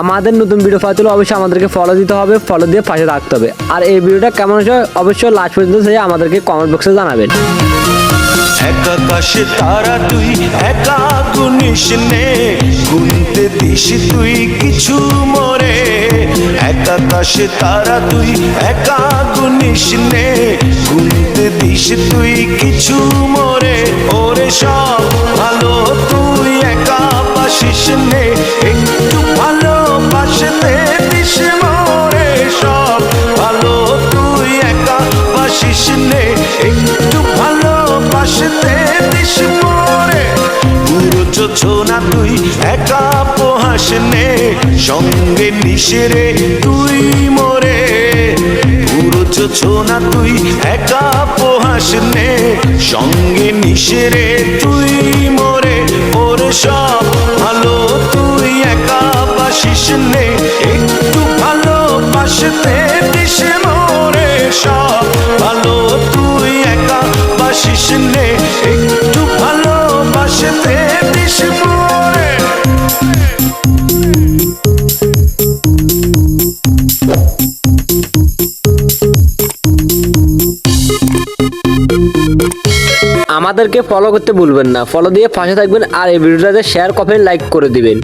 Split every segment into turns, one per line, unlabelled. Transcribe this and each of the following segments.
আমাদের নতুন ভিডিও পাওয়ার জন্য অবশ্যই আমাদেরকে ফলো দিতে হবে ফলো দিয়ে পাশে রাখতে হবে। আর এই ভিডিওটা কেমন হচ্ছে অবশ্যই লাস্ট পর্যন্ত সেই আমাদেরকে কমেন্ট বক্সে জানাবেন।
এক আকাশে তারা তুই, একা গুনিস নে। গুনতে দিস তুই কিছু মরে। এক আকাশে তারা তুই, একা গুনিস নে। গুনতে দিস তুই কিছু দিস মরে পুরো না তুই একা পোহাস নে সঙ্গে নিশেরে, তুই মরে। পুরো না তুই একা পোহাস নে সঙ্গে নিশেরে, তুই
আমাদেরকে ফলো করতে ভুলবেন না। ফলো দিয়ে পাশে থাকবেন আর এই ভিডিওটাতে শেয়ার কমেন্ট লাইক করে দিবেন।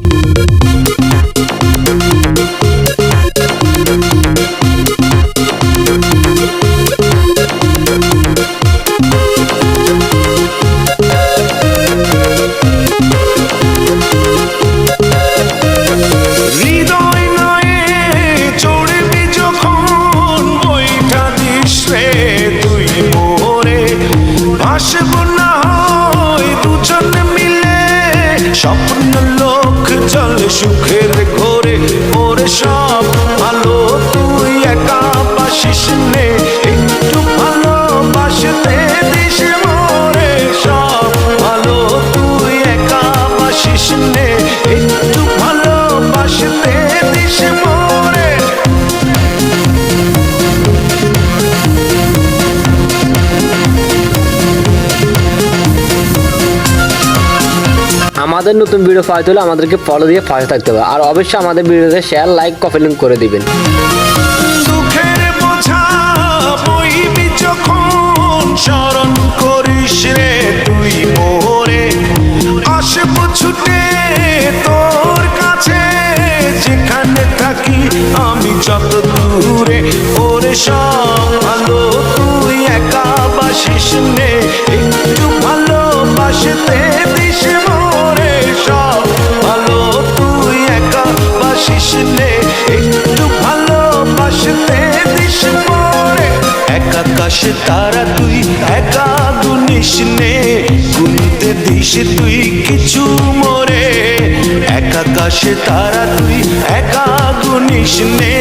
সুখের ঘরে ওরে সব
আমাদের নতুন ভিডিও পাওয়ার জন্য আমাদেরকে ফলো দিয়ে পাশে থাকতে হবে। আর অবশ্যই আমাদের ভিডিওতে শেয়ার লাইক কমেন্ট করে দিবেন।
স্মরণ তুই তোর কাছে থাকি আমি যত দূরে। ওরে সব দিস মোরে এক আকাশে তারা তুই একা গুনিস নে গুনতে দিস তুই কিছু মোরে। এক আকাশে তারা তুই একা গুনিস নে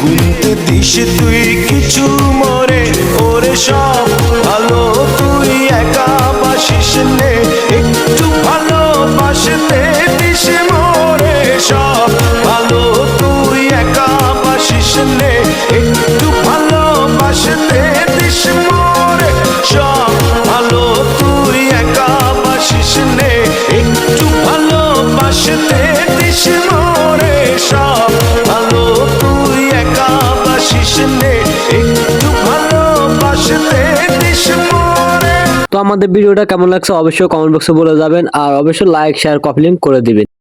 গুনতে দিস তুই কিছু মোরে। ওরে সব ভালো, তুই একা বাসিস নে। একটু ভালো বাসতে দিস মোরে। সব ভালো, তুই একা বাসিস নে। একটু
আমাদের ভিডিওটা কেমন লাগছে অবশ্যই কমেন্ট বক্সে বলে যাবেন, আর অবশ্যই লাইক শেয়ার কপি লিঙ্ক করে দিবেন।